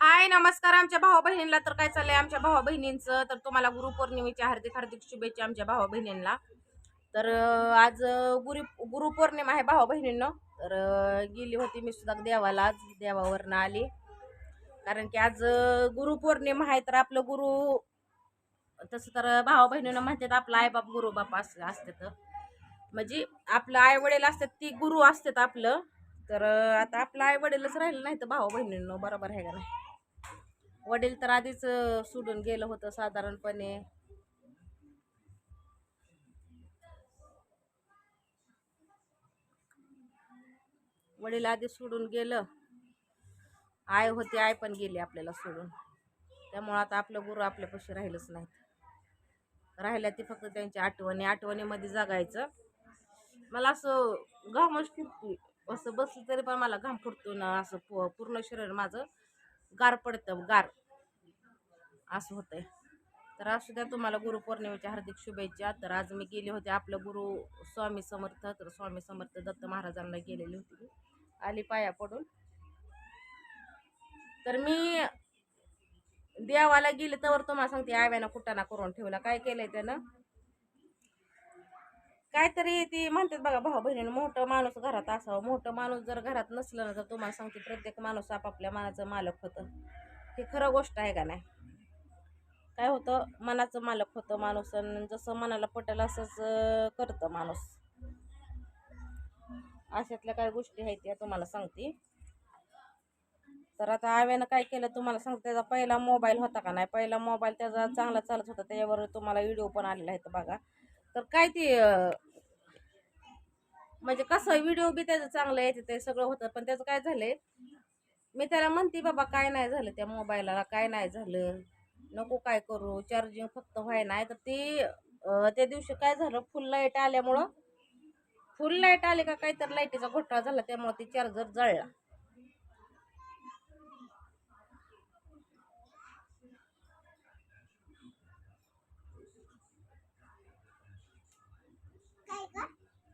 हाय नमस्कार आमच्या भावा बहिणींना तर काय चाललंय आमच्या भावा बहिणींचं? तर तुम्हाला गुरुपौर्णिमेच्या हार्दिक हार्दिक शुभेच्छा आमच्या भावा बहिणींना. तर आज अं, गुरु गुरुपौर्णिमा आहे भावा बहिणींना. तर गेली होती मी सुद्धा देवाला. आज देवावरनं आली. कारण की आज गुरुपौर्णिमा आहे तर आपलं गुरु तसं तर भावा बहिणीनं म्हणतात आपलं आईबाप गुरु बाप असं असतात म्हणजे आपलं आई वडील असतात ती गुरु असतात आपलं. तर आता आपलं आई वडीलच राहिलं नाही तर भावा बहिणींनो बरोबर आहे का नाही? वडील तर आधीच सोडून गेलं होतं साधारणपणे. वडील आधी सोडून गेलं. आय होती आय पण गेली आपल्याला सोडून. त्यामुळं आता आपलं गुरु आपल्यापाशी राहिलंच नाही राहिल्या ती फक्त त्यांची आठवणी आठवणीमध्ये जगायचं. मला असं घामच फुटतो असं बसलं तरी पण मला घाम फुटतो ना असं पूर्ण शरीर माझं. गार पडतं गार. असं होतंय. तर असू द्या तुम्हाला गुरुपौर्णिमेच्या हार्दिक शुभेच्छा. तर आज मी गेले होते आपलं गुरु स्वामी समर्थ. तर स्वामी समर्थ दत्त महाराजांना गेलेली होती आली पाया पडून. तर मी देवाला गेले तर तुम्हाला सांगते आव्यानं कुटाणा करून ठेवला. काय केलंय त्यानं? काहीतरी ती म्हणतात बघा भाऊ बहिणीनं मोठं माणूस घरात असावं. मोठं माणूस जर घरात नसलं ना तर तुम्हाला सांगते प्रत्येक माणूस आपापल्या मनाचं मालक होतं. हे खरं गोष्ट आहे का नाही? काय होतं? मनाचं मालक होतं माणूस आणि जसं मनाला पटेल असंच करतं माणूस. अशातल्या काही गोष्टी आहेत त्या तुम्हाला सांगते. तर आता आव्यानं काय केलं? तुम्हाला सांगते त्याचा पहिला मोबाईल होता का नाही? पहिला मोबाईल त्याचा चांगला चालत होता. त्याच्यावर तुम्हाला व्हिडिओ पण आलेला आहे बघा. तर काय ती म्हणजे कसं व्हिडिओ बी त्याचं चांगलं येते ते सगळं होतं. पण त्याचं काय झालंय मी त्याला म्हणते बाबा काय नाही झालं त्या मोबाईलला काय नाही झालं. नको काय करू चार्जिंग फक्त व्हाय नाही तर ते त्या दिवशी काय झालं फुल लाइट आल्यामुळं फुल लाइट आले का काय तर लाईटीचा घोटाळा झाला त्यामुळे ते चार्जर जळला.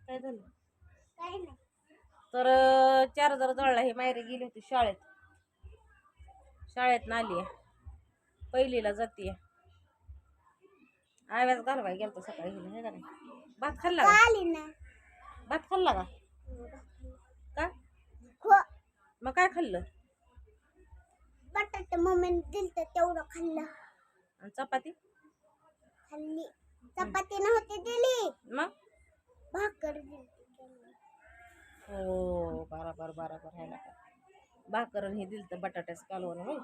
काय झालं? तर चार्जर जळला हे मायरे गेली होती शाळेत. शाळेत आली आहे. पहिलीला जाते आव्याच घालवाय गेलतो सकाळी. हे का नाही? भात खाल्ला का? भात खाल्ला का? का? मग काय खाल्लं? बटाटे मम्मीने दिलत तेवढं खाल्लं. आणि चपाती? खाल्ली. चपाती नव्हती दिली. मग? भाकर दिली हो बरोबर बरोबर आहे ना. का भाकर आणि हे दिलं तर बटाट्याचं कालवण होय.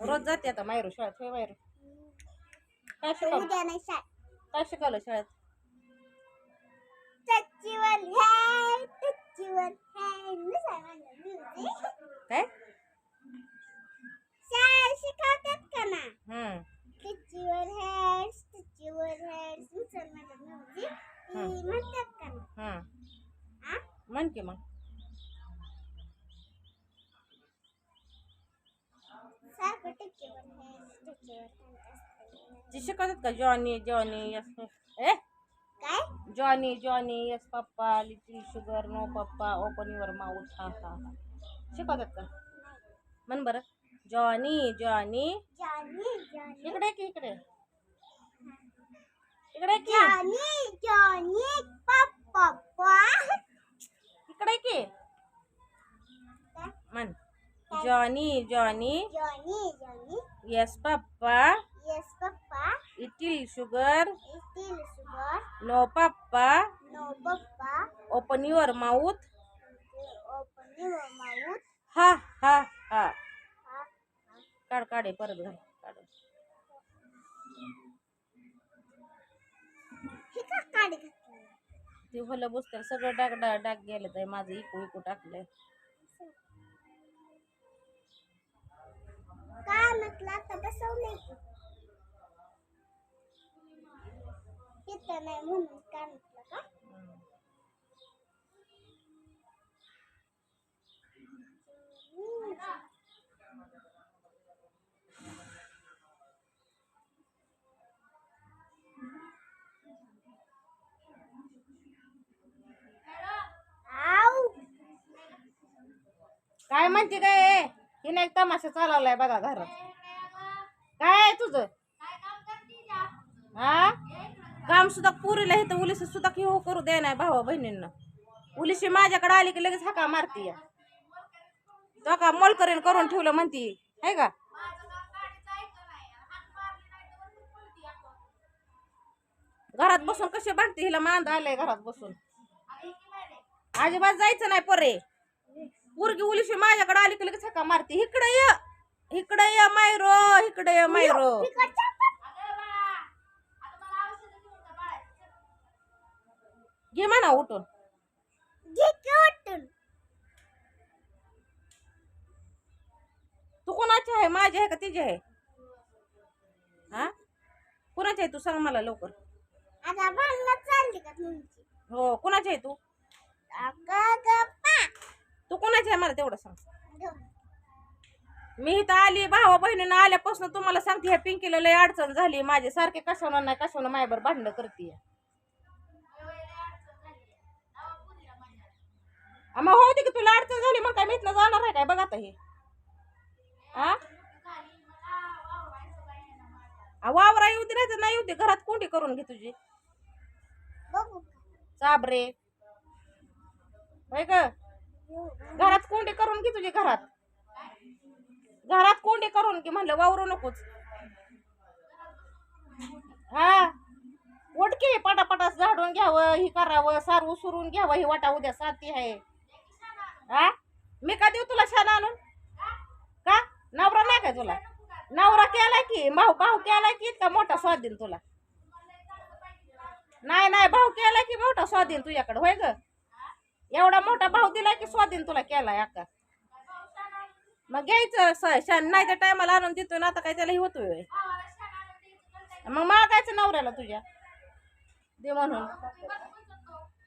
रोज जाते आता मायरू शाळेत होय मायरू काय शिकवलं काय शिकवलं शाळेत. काय? शिकवतात का ना? हम्म. टच्चीवर हॅड टच्चीवर हॅड मुसलमान म्युझिक हं. ती म्हणतात का ना हम्म आ? म्हण की मग सारखं टच्चीवर हॅड टच्चीवर हॅड ती शिकवतात का जॉनी जॉनी यस ए? काय Johnny Johnny yes papa little sugar no papa open your mouth ha ha ha शिकवतात का म्हण बरं जॉनी जॉनी। Johnny Johnny. इकडे की इकडे। इकडे की जॉनी जॉनी पप्पा इकडे की म्हण Johnny Johnny Johnny Johnny yes papa yes papa इटिल sugar steel sugar no papa no papa open your mouth open your mouth हा हा हा काढ काढे परत घाल काढ ते भलं बुसतं. सगळं डाग डाग डाग गेलं तर माझं इकू इकू टाकलंय. आता बसवलंय की? नाही म्हणून कानातलं का? आऊ काय म्हणते काय हिने एक तमाशा चालवलाय बघा घरात. काय आहे तुझं? हा? काम सुद्धा पुरीला तर उलीस सुद्धा की हो करू दे नाही भावा बहिणींना. उलीशी माझ्याकडे आली की लगेच हाका मारती या. तो का मोलकरीन करून ठेवलं म्हणती आहे का? घरात बसून कसे बांधते हिला मांद आलंय घरात बसून. अजिबात जायचं नाही परे. पोरगी उलीशी माझ्याकडे आली की लगेच हाका मारती. इकडे ये. इकडे ये मायरो. इकडे ये मायरो. घे म्हणा उठून. तू कोणाची आहे? माझी आहे का तिची आहे? हा? कोणाची आहे तू? सांग मला लवकर. हो कोणाची आहे तू? कोणाची आहे मला तेवढं सांग. मी इथं आली भावा बहिणीनं आल्यापासून तुम्हाला सांगते ह्या पिंकीला लय अडचण झाली. माझी सारखे कशावर नाही कशावर मायबर भांडणं करते मग हो दे की तुला अडचण झाली मग काय मी इथनं जाणार आहे काय? बघ आता हे. वावरा येऊ दे नाही नाही येऊ दे घरात कोंडी करून घे तुझी. चाबरे होय ग? घरात कोंडे करून घे तुझी घरात. घरात कोंडे करून घे म्हणलं वावरू नकोच. हा. ओटके पटापटा झाडून घ्यावं ही करावं सारवं सुरून घ्यावं हे वाटा उद्या साथी आहे. हा? मी का देऊ तुला छान आणून? का? नवरा नाही काय तुला? नवरा केला की भाऊ भाऊ केला की इतका मोठा स्वाधीन तुला? नाही नाही भाऊ केला की मोठा स्वाधीन तुझ्याकडे होय ग? एवढा मोठा भाव दिलाय की स्वाधीन तुला केलाय अक्का. मग घ्यायचं स- शान नाही त्या टायमाला आणून देतोय ना आता काय त्यालाही होतोय मग मागायचं नवऱ्याला तुझ्या. दे म्हणून.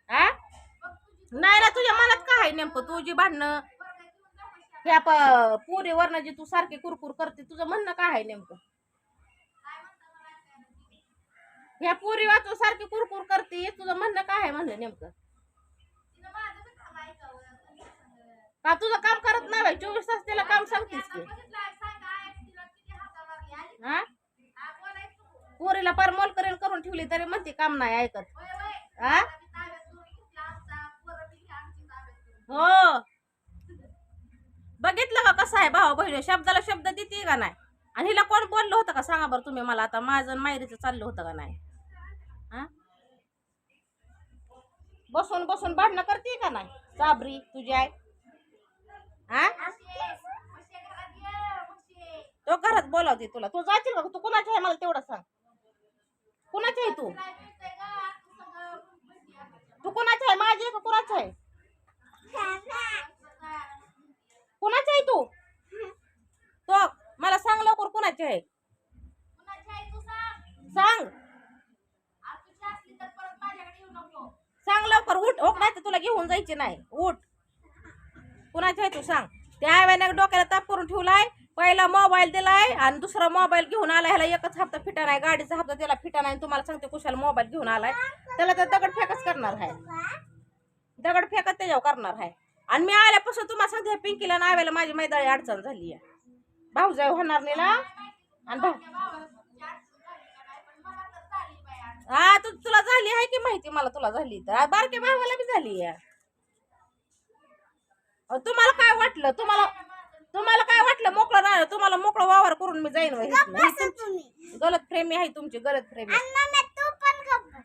हा नाही ना तुझ्या मनात काय आहे नेमकं? तुझी भांडणं ह्या प वरण जी तू सारखी कुरकुर करते तुझं म्हणणं काय आहे नेमकं? ह्या पुरी वाचून सारखी कुरकुर करते तुझं म्हणणं काय आहे म्हणलं नेमकं? का तुझं काम करत नाही बाई? चोवीस तास त्याला काम सांगतेस की हा? पोरीला पार मोल करेल करून ठेवली तरी म्हणते काम नाही ऐकत. हा हो. बघितलं का कसं आहे भावा बहिणी? शब्दाला शब्द देते का नाही? आणि हिला कोण बोललं होतं का? सांगा बरं तुम्ही मला आता. माझं मायरीचं चाललं होतं का नाही? हा बसून बसून भांडणं करते का नाही? साबरी तुझी आहे हा? तो घरात बोलावते तुला. तू जाशील का? तू कुणाची आहे मला तेवढं सांग. कुणाची आहे तू? तू कुणाची आहे? माझी का कुणाची आहे? कुणाची आहे तू? तो मला सांग लवकर कुणाची आहे. सांग. सांग लवकर. उठ. ओक नाही तुला घेऊन जायचे नाही. उठ. कुणाची आहे तू सांग? त्या आव्याने डोक्याला ताप करून ठेवलाय पहिला मोबाईल दिलाय आणि दुसरा मोबाईल घेऊन आला ह्याला एकच हप्ता फिटा नाही गाडीचा हप्ता त्याला फिटा नाही तुम्हाला सांगते कुशाला मोबाईल घेऊन आलाय. त्याला तर दगड फेकच करणार आहे. दगड फेकत त्याच्यावर करणार आहे. आणि मी आल्यापासून तुम्हाला सांगते ह्या पिंकीला आणि माझी मैदाळी अडचण झाली आहे. भाऊजाई होणार नाहीला आणि भाऊ हा तू तुला झाली आहे की माहिती? मला तुला झाली तर. बारके बारक्या भावाला बी झाली आहे. तुम्हाला काय वाटलं? तुम्हाला तुम्हाला काय वाटलं? मोकळं राहिलं तुम्हाला मोकळं वावर करून मी जाईन वय. ही तुम्ही. गलत प्रेमी आहे तुमची गलत प्रेमी आणि मम्मी तू पण गप्प बस.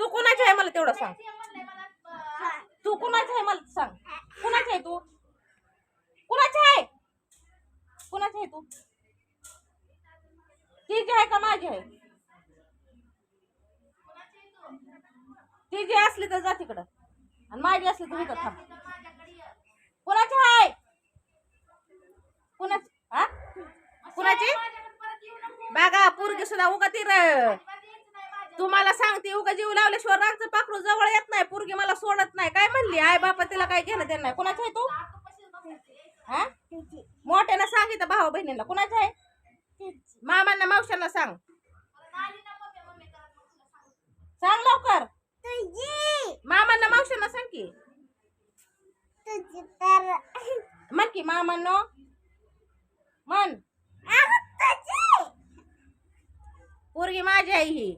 तू कुणाची आहे मला तेवढं सांग. तू कुणाची आहे मला सांग. कुणाची आहे तू? कुणाची आहे? कुणाची आहे तू? तिची आहे का माझी आहे? ती? जी असली तर जा तिकडं. आणि माझी असली तर इथं थांब कुणाची आहे कुणाची? हा? कुणाची? बघा पोरगी सुद्धा उगा ती तुम्हाला सांगते उगा जीव लावल्याशिवाय रागचं पाखरू जवळ येत नाही. पोरगी मला सोडत नाही. काय म्हणली? आई बापा तिला काय घेणं देणं नाही. कुणाची आहे तू? हा? मोठ्यानं सांगितलं भावा बहिणीला. कुणाची आहे? मामांना मावशांना सांग. सांग. लवकर. मामांना मावशांना सांग की. म्हण की मामांनो मन पोरगी माझी आई ही.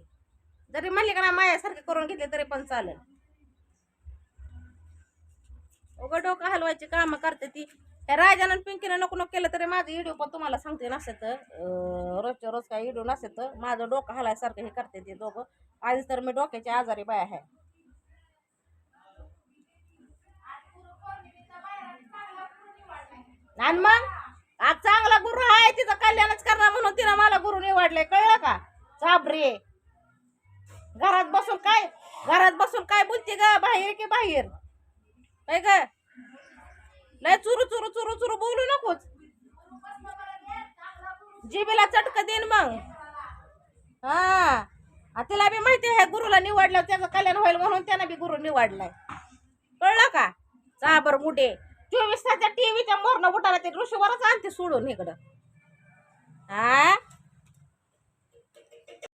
जरी म्हणली का ना माझ्यासारखे करून घेतले तरी पण चालेल. उघड डोकं हलवायची कामं करते ती. त्या राजानं पिंकीनं नको नको केलं तरी माझं व्हिडिओ पण तुम्हाला सांगते नसतं रोजच्या रोज काय व्हिडिओ नसतं तर माझं डोकं हलायसारखं हे करते ते दोघं. आज तर मी डोक्याची आजारी बाय आहे. आणि मग? आज चांगला गुरु आहे तिचं कल्याणच करणार म्हणून तिनं मला गुरु निवडले. कळलं का? चाबरे घरात बसून काय घरात बसून काय बोलते ग बाहेर की बाहेर? काय ग. नाही चुरू चुरू चुरू चुरू बोलू नकोच. जिबीला चटक देईन मग. हा. तिला बी माहिती आहे गुरुला निवडलं त्याचं कल्याण होईल म्हणून त्यानं बी गुरु निवडलाय. कळलं का? चाबर मुठे चोवीस तासच्या टीव्हीच्या मोरणं उठाला ते ऋषीवरच आणते सोडून इकडं. हा